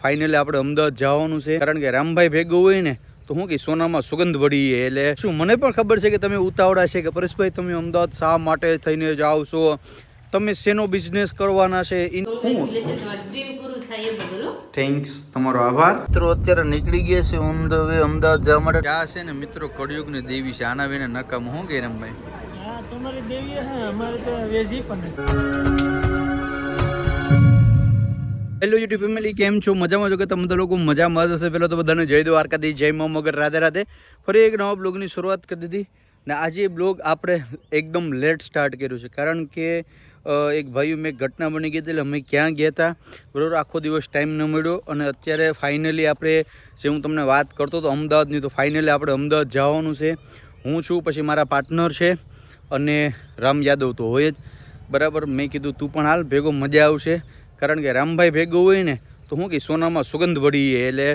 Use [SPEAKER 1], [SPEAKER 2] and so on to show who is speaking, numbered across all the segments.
[SPEAKER 1] Finally આપણે અમદાવાદ જવાનું છે. કારણ કે રામભાઈ ભેગું હોય ને તો હું કે સોનામાં સુગંધ વળી એટલે શું મને પણ ખબર છે કે તમે ઉતાવળા છે કે પરેશભાઈ તમે અમદાવાદ શા માટે થઈને જાઓ છો? તમે શેનો બિઝનેસ કરવાના છે. થેન્ક્સ તમારો આભાર. મિત્રો અત્યારે નીકળી ગયા છે ઓન ધ વે અમદાવાદ જવા માટે. આ છે ને મિત્રો કળિયુગની દેવી છે. આના વિના નકામ હું કે રમભાઈ
[SPEAKER 2] હા તમારી દેવી હે અમારે તો વેજી પણ નથી.
[SPEAKER 1] હેલો યુટ્યુબ ફેમિલી કેમ છો? મજામાં છો કે તમે તો લોકો મજામાં જ હશે. પહેલાં તો બધાને જય દ્વારકાથી જય મા મગર, રાધે રાધે. ફરી એક નવા બ્લોગની શરૂઆત કરી દીધી. ને આજે બ્લોગ આપણે એકદમ લેટ સ્ટાર્ટ કર્યું છે. કારણ કે એક ભાઈ મેં ઘટના બની ગઈ એટલે અમે ક્યાં ગયા હતા બરાબર, આખો દિવસ ટાઈમ ન મળ્યો. અને અત્યારે ફાઇનલી આપણે, જે હું તમને વાત કરતો હતો અમદાવાદની, તો ફાઇનલી આપણે અમદાવાદ જવાનું છે. હું છું, પછી મારા પાર્ટનર છે અને રામ યાદવ તો હોય જ. બરાબર, મેં કીધું, તું પણ હાલ, ભેગો મજા આવશે. કારણ કે રામભાઈ ભેગું હોય ને તો શું કે સોનામાં સુગંધ ભળી એટલે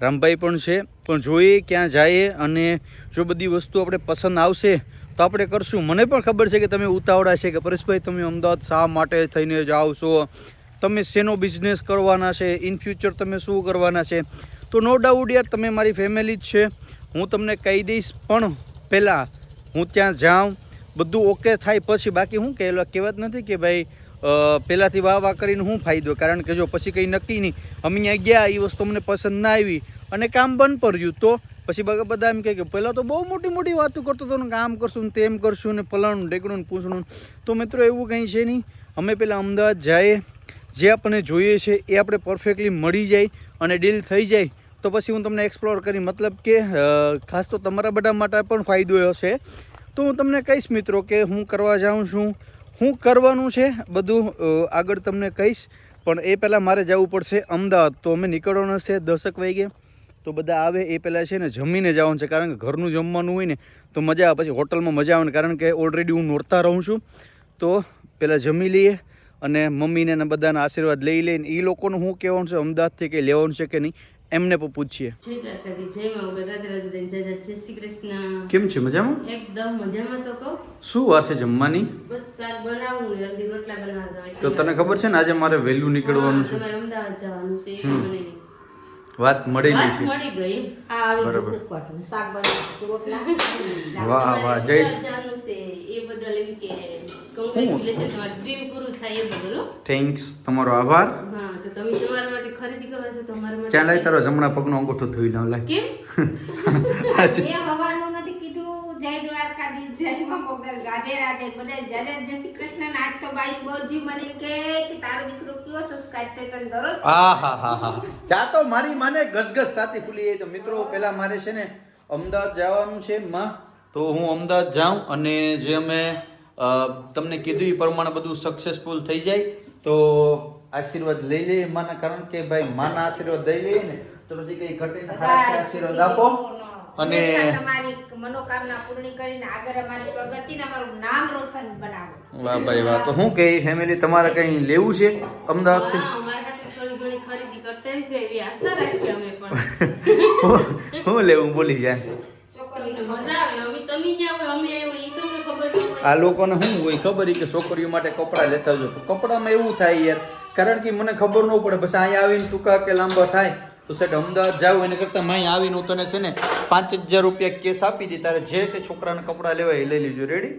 [SPEAKER 1] રામભાઈ પણ છે, પણ જોઈએ ક્યાં જઈએ અને જો બધી વસ્તુ આપણે પસંદ આવશે, તો આપણે કરશું. મને પણ ખબર છે કે તમે ઉતાવળા છે કે પરેશભાઈ, તમે અમદાવાદ શા માટે થઈને જાઓ છો? તમે શેનો બિઝનેસ કરવાના છે? ઇન ફ્યુચર તમે શું કરવાના છે? તો નો ડાઉટ યાર, તમે મારી ફેમિલી જ છે. હું તમને કહી દઈશ, પણ પહેલાં હું ત્યાં જાઉં. બધું ઓકે થાય, પછી બાકી શું કહેલો કહેવત નથી કે ભાઈ પહેલાંથી વાહ વાહ કરીને શું ફાયદો કારણ કે જો પછી કંઈ નક્કી નહીં. અમે અહીંયા ગયા એ વસ્તુ અમને પસંદ ના આવી અને કામ બંધ પડ્યું તો. પછી બધા એમ કહે કે પહેલાં તો બહુ મોટી મોટી વાતો કરતો હતો ને કામ કરશું ને તેમ કરશું ને પલાણું ને પૂછણું તો મિત્રો એવું કંઈ છે નહીં. અમે પહેલાં અમદાવાદ જઈએ. જે આપણને જોઈએ છે એ આપણે પરફેક્ટલી મળી જાય અને ડીલ થઈ જાય. તો પછી હું તમને એક્સપ્લોર કરી, મતલબ કે ખાસ તો તમારા બધા માટે પણ ફાયદો હશે. તો હું તમને કહીશ મિત્રો કે હું કરવા જાઉં છું. હું કરવાનું છે બધું આગળ તમને કહીશ. પણ એ પહેલાં મારે જવું પડશે અમદાવાદ. તો અમે નીકળવાનું છે દસક વાગે. તો બધા આવે એ પહેલાં છે ને જમીને જવાનું છે. કારણ કે ઘરનું જમવાનું હોય ને, તો મજા આવે. પછી હોટલમાં મજા આવે ને, કારણ કે ઓલરેડી હું નોરતા રહું છું. તો પહેલાં જમી લઈએ અને મમ્મીને બધાના આશીર્વાદ લઈ લઈને એ લોકોનું શું કહેવાનું છે, અમદાવાદથી કંઈ લેવાનું છે કે નહીં એમને પણ પૂછીએ. કેમ છે? મજામાં?
[SPEAKER 3] એકદમ મજામાં તો કહું.
[SPEAKER 1] શું વાસે જમવાની? તો તને ખબર છે ને આજે મારે વહેલું નીકળવાનું છે?
[SPEAKER 3] અમદાવાદ જવાનું છે એ મને નહીં.
[SPEAKER 1] વાત મળી
[SPEAKER 3] વાત
[SPEAKER 1] છે.
[SPEAKER 3] મળી ગઈ.
[SPEAKER 4] આ આવી
[SPEAKER 1] બરાબર.
[SPEAKER 4] શાક બનાવવાનું
[SPEAKER 1] વાહ વાહ જય.
[SPEAKER 3] એ બદલ એમ કે કોંગ્રેચ્યુલેશન તમારું ડ્રીમ પૂરું થાય એ બદલ
[SPEAKER 1] થેન્ક્સ તમારો આભાર.
[SPEAKER 3] તમે તમારા માટે ખરીદી કરવા છો તો અમારા માટે
[SPEAKER 1] ચાલ તારો જમણા પગનો અંગૂઠો ધોઈ લઉં લાય.
[SPEAKER 3] કેમ?
[SPEAKER 4] એ હવાનું નથી કીધું જય દ્વારકાધીશ જય માં મોગલ રાધે રાધે બધા જય જય શ્રી કૃષ્ણ નાથ તો બાઈ બોજી મને કે કે તારો દીકરો કયો સંસ્કાર છે તને દરરોજ
[SPEAKER 1] આ હા હા હા. ચા તો મારી માને ગસગસ સાથે ફૂલી તો મિત્રો પહેલા મારે છે ને અમદાવાદ જવાનું છે માં. તો હું અમદાવાદ જાઉં અને જે અમે તમને કીધું એ પ્રમાણે બધું સક્સેસફુલ થઈ જાય. તો આશીર્વાદ લઈ લઈએ માના કારણ કે ભાઈ માના આશીર્વાદ લઈ લઈએ ને તો પછી કઈ ઘટે આશીર્વાદ આપો. અને
[SPEAKER 4] તમારી મનોકામના પૂર્ણ કરીને આગળ અમારી પ્રગતિને અમારું નામ રોશન બનાવો.
[SPEAKER 1] વાહ ભાઈ વાહ. તો હું કે ફેમિલી તમારે કઈ લેવું છે અમદાવાદથી?
[SPEAKER 3] શું અમારા હાટુ થોડી ઘણી ખરીદી કરતા રહીશું એવી આશા રાખીએ અમે પણ.
[SPEAKER 1] હું લેવું? બોલી જાય. આ લોકોને શું હોય ખબર ઈ કે છોકરીઓ માટે કપડાં લેતા જો કપડામાં એવું થાય યાર કારણ કે મને ખબર ન પડે. બસ અહીંયા આવીને ટૂંકા કે લાંબા થાય તો સેટ અમદાવાદ જાવ એને કરતાં અહીં આવીને હું તને છે ને પાંચ હજાર રૂપિયા કેસ આપી દે તારે જે તે છોકરાને કપડાં લેવા એ લઈ લીજો. રેડી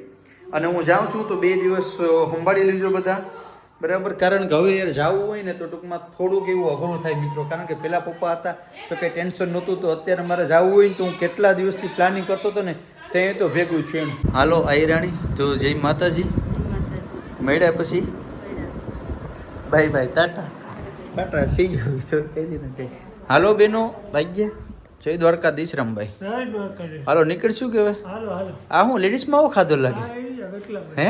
[SPEAKER 1] અને હું જાઉં છું તો બે દિવસ સંભાળી લેજો બધા. બરાબર? કારણ કે હવે યાર જવું હોય ને તો ટૂંકમાં થોડુંક એવું અઘરું થાય મિત્રો. કારણ કે પેલા પપ્પા હતા તો કંઈ ટેન્શન નહોતું. તો અત્યારે મારે જવું હોય ને તો હું કેટલા દિવસથી પ્લાનિંગ કરતો હતો ને તે તો ભેગું છું એમ. હાલો આઈ રાણી તો જય માતાજી. મળ્યા પછી. Bye bye tata. Tata see you તો કહી દીધું હાલો બેનો ભાગ્ય જય દ્વારકાધીશ રામભાઈ. હાલો નીકળશું કે હવે?
[SPEAKER 2] હાલો હાલો.
[SPEAKER 1] આ હું લેડીઝમાં આવો ખાધો લાગે? હે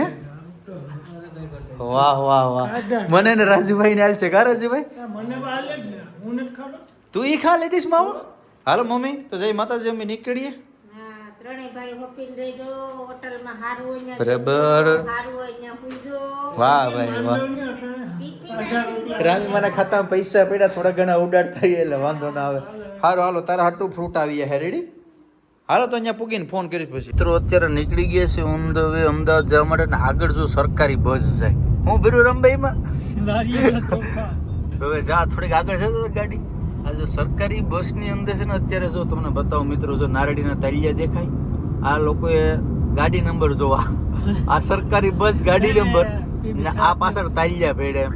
[SPEAKER 1] વાહ વાહ વાહ. મને ને રાજુભાઈ ને હાલ છે. કા રાજુભાઈ?
[SPEAKER 2] મને બાલે હું નથી ખાતો.
[SPEAKER 1] તું ઈ ખા લેડીઝમાં આવો. હાલો મમ્મી તો જય માતાજી અમે નીકળીએ.
[SPEAKER 4] હા, ત્રણેય ભાઈ હોપીને રહેજો હોટલમાં હારું હોય ને
[SPEAKER 1] બરાબર. વાહ ભાઈ વાહ. રામીમાના ખાતામાં પૈસા પડ્યા થોડા ઘણા ઉડાડતા આવીએ એટલે વાંધો ના આવે. હારો હાલો તારા હાટું ફ્રૂટ આવી હે રેડી હાલો તો અહીંયા પૂગીને ફોન કરીશ પછી. મિત્રો અત્યારે નીકળી ગયા છે ઓન ધ વે અમદાવાદ જવા માટે ને આગળ જો સરકારી બસ જાય હું ભર્યું રમભાઈમાં હવે જા થોડીક આગળ છે તો ગાડી. જો સરકારી બસની અંદર છે ને અત્યારે જો તમને બતાવો મિત્રો જો નારડીના તાલિયા દેખાય. આ લોકોએ ગાડી નંબર જોવા. આ સરકારી બસ ગાડી નંબર ને આ પાછળ તાલિયા પડે એમ.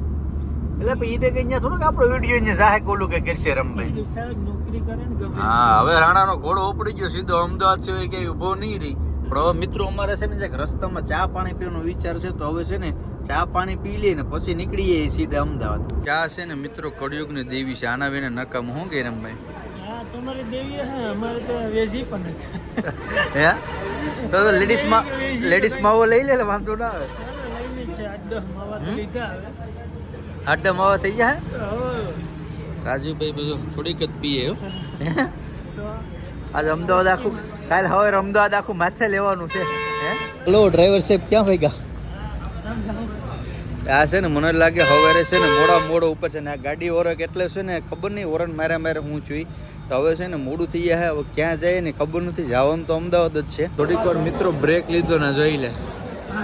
[SPEAKER 1] એટલે પછી ઈને કઈ થોડુંક આપણો વીડિયો અહીંયા સાહેબ કોલું કે કરશે રમભાઈ.
[SPEAKER 2] ને
[SPEAKER 1] હા હવે રાણાનો ઘોડો ઉપડી ગયો સીધો અમદાવાદ સિવાય ક્યાંય ઊભો નહીં રહી. પણ હવે મિત્રો અમારે છે ને જે રસ્તામાં ચા પાણી પીવાનો વિચાર છે તો હવે છે ને ચા પાણી પી લઈએ ને પછી નીકળીએ સીધા અમદાવાદ. ચા છે ને મિત્રો કળિયુગની દેવી છે આના વિના નકામ હું કે રમભાઈ?
[SPEAKER 2] હા તમારી દેવી હે અમારે તો વેજી પણ
[SPEAKER 1] હે? તો લેડીઝમાં લેડીઝ માવો લઈ લે વાંધો ના આવે.
[SPEAKER 2] દસ માવા
[SPEAKER 1] થઈ જાય રાજુભાઈ બધું થોડીક જ પીએ આજ અમદાવાદ આખું કાલ હવે અમદાવાદ આખું માથે લેવાનું છે. હલો ડ્રાઈવર સાહેબ ક્યાં ભાઈ આ છે ને મને લાગે હવે છે ને મોડા મોડો ઉપર છે ને આ ગાડી ઓરક એટલે છે ને ખબર નહીં ઓરન મારે મારે હું છું તો હવે છે ને મોડું થઈ જાય હવે ક્યાં જાય ને ખબર નથી જવાનું તો અમદાવાદ જ છે. થોડીક વાર મિત્રો બ્રેક લીધો ને જોઈ લે.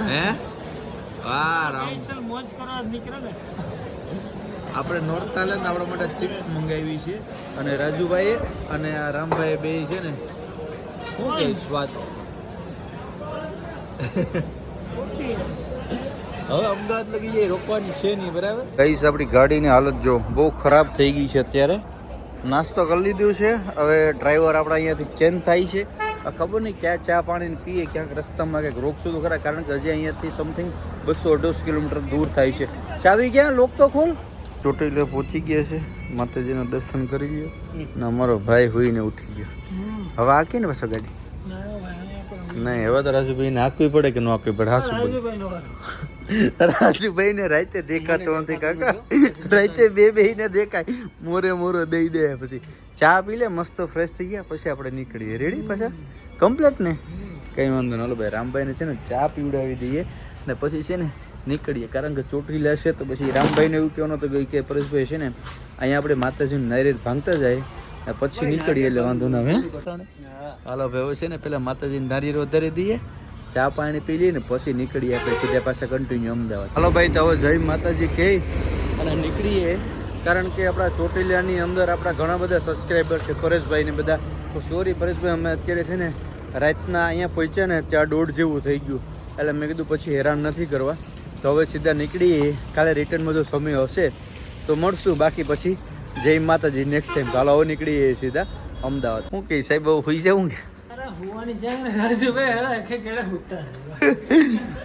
[SPEAKER 1] હે? વાહ રામ.
[SPEAKER 2] મોજ કરવા નીકળે ને.
[SPEAKER 1] આપણે નોર્થ થાઈલેન્ડ આપણા માટે ચિપ્સ મંગાવી છે અને રાજુભાઈએ અને આ રામભાઈ બે છે ને શું કે સ્વાદ? હવે અમદાવાદ લગી જાય રોકવાની છે નહીં બરાબર? કઈશ આપણી ગાડીની હાલત જો બહુ ખરાબ થઈ ગઈ છે અત્યારે. નાસ્તો કરી લીધું છે. હવે ડ્રાઈવર આપણા અહીંયાથી ચેન્જ થાય છે. આ ખબર નહીં ક્યાં ચા પાણી પીએ ક્યાંક રસ્તામાં ક્યાંક રોકશું તો ખરા કારણ કે હજી અહીંયાથી સમથિંગ બસો અઢોસો કિલોમીટર દૂર થાય છે. ચાવી ક્યાં? લોક તો ખોલ. ચોટીલે પહોંચી ગયા છે. માતાજીના દર્શન કરી ગયા. ને અમારો ભાઈ હોઈને ઉઠી ગયો. હવે આકી ને પાછો ગાડી
[SPEAKER 2] ના
[SPEAKER 1] નહીં હવે તો રાજુભાઈને આકવી પડે કે ન આકવી પડે? હાસુ
[SPEAKER 2] રાજુભાઈ નો
[SPEAKER 1] ને રાતે દેખાતો નથી કાકા. રાતે બે બે ને દેખાય. મોરે મોરો દઈ દે પછી. ચા પી લે મસ્ત ફ્રેશ થઈ ગયા પછી આપણે નીકળીએ. રેડી પાછા? કમ્પ્લેટ ને? કઈ વાંધો ન ભાઈ રામભાઈ ને છે ને ચા પીવડાવી દઈએ. ને પછી છે ને નીકળીએ. કારણ કે ચોટલી લેશે તો પછી રામભાઈને એવું કહેવાનું તો કે પરેશભાઈ છે ને અહીંયા આપણે માતાજીનું નારિયેળ ભાંગતા જાય ને પછી નીકળીએ એટલે વાંધો ના આવે. હાલો ભાઈ હવે છે ને પેલા માતાજીને નારિયેળ વધારી દઈએ. ચા પાણી પી લઈએ ને પછી નીકળીએ આપણે સીધા પાછા કન્ટિન્યુ અમદાવાદ. હાલો ભાઈ તો હવે જય માતાજી કહે. અને નીકળીએ કારણ કે આપણા ચોટીલાની અંદર આપણા ઘણા બધા સબસ્ક્રાઈબર છે પરેશભાઈ ને બધા. તો સોરી પરેશભાઈ અમે અત્યારે છે ને રાતના અહીંયા પહોંચ્યા ને ત્યાં દોઢ જેવું થઈ ગયું. એટલે મેં કીધું પછી હેરાન નથી કરવા. તો હવે સીધા નીકળીએ કાલે રિટર્નમાં જો સમય હશે તો મળશું. બાકી પછી જય માતાજી નેક્સ્ટ ટાઈમ ચાલો હવે નીકળીએ સીધા અમદાવાદ. શું કહે સાહેબ હવે હોઈ જાઉં કે?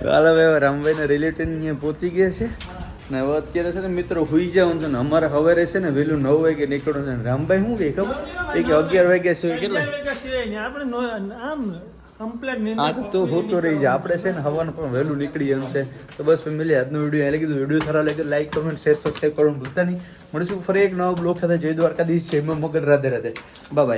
[SPEAKER 1] હાલ હવે રામભાઈના રિલેટિવ અહીંયા પહોંચી ગયા છે. ને હવે અત્યારે છે ને મિત્રો સુઈ જવાનું છે ને અમારે હવે રહેશે ને વહેલું નવ વાગે નીકળવાનું છે. ને રામભાઈ શું કે ખબર? એ કે અગિયાર વાગ્યા સિવાય કેટલા?
[SPEAKER 2] આપણે આમ
[SPEAKER 1] આ તો હોતો રહી જાય આપણે છે ને હવાનું પણ વહેલું નીકળી એમ છે. તો બસ ફેમિલી આજનો વીડિયો. એટલે કીધું વીડિયો સારો લાગે લાઈક કમેન્ટ શેર સબસ્ક્રાઈબ કરવાનું ભૂલતા નહીં. મળીશું ફરી એક નવો બ્લોગ સાથે. જય દ્વારકાધીશ. જય મગર. રાધે રાધે. બાય